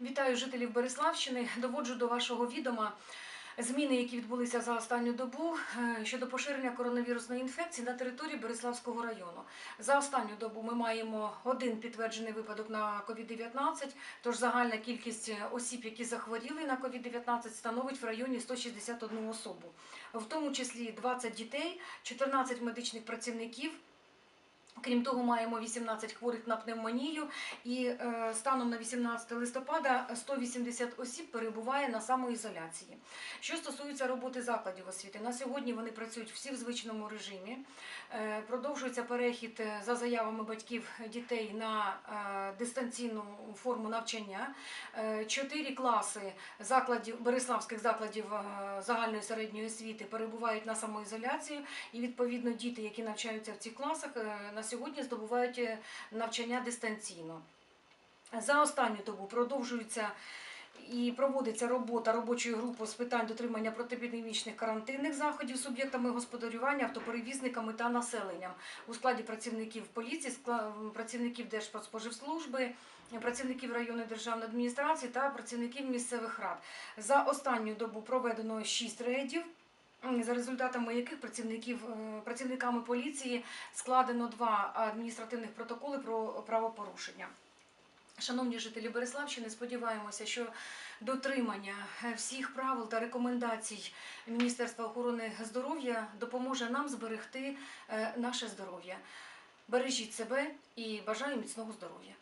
Вітаю жителів Береславщини. Доводжу до вашого відома зміни, які відбулися за останню добу е, щодо поширення коронавірусної інфекції на території Береславського району. За останню добу ми маємо один підтверджений випадок на COVID-19, тож загальна кількість осіб, які захворіли на COVID-19, становить в районі 161 особу, в тому числі 20 дітей, 14 медичних працівників. Крім того, маємо 18 хворих на пневмонію, і е, станом на 18 листопада 180 осіб перебуває на самоізоляції. Що стосується роботи закладів освіти, на сьогодні вони працюють всі в звичному режимі. Е, продовжується перехід е, за заявами батьків дітей на дистанційну форму навчання. Чотири класи закладів Береславських закладів загальної середньої освіти перебувають на самоізоляції, і відповідно діти, які навчаються в цих класах, на сьогодні здобувають е, навчання дистанційно. За останню добу продовжується і проводиться робота робочої групи з питань дотримання протиепідемічних карантинних заходів суб'єктами господарювання, автоперевізниками та населенням у складі працівників поліції, працівників Держпродспоживслужби, працівників районної державної адміністрації та працівників місцевих рад. За останню добу проведено 6 рейдів. За результатами яких працівників е, працівниками поліції складено два адміністративних протоколи про правопорушення. Шановні жителі Береславщини, сподіваємося, що дотримання е, всіх правил та рекомендацій Міністерства охорони здоров'я допоможе нам зберегти е, наше здоров'я. Бережіть себе і бажаю міцного здоров'я.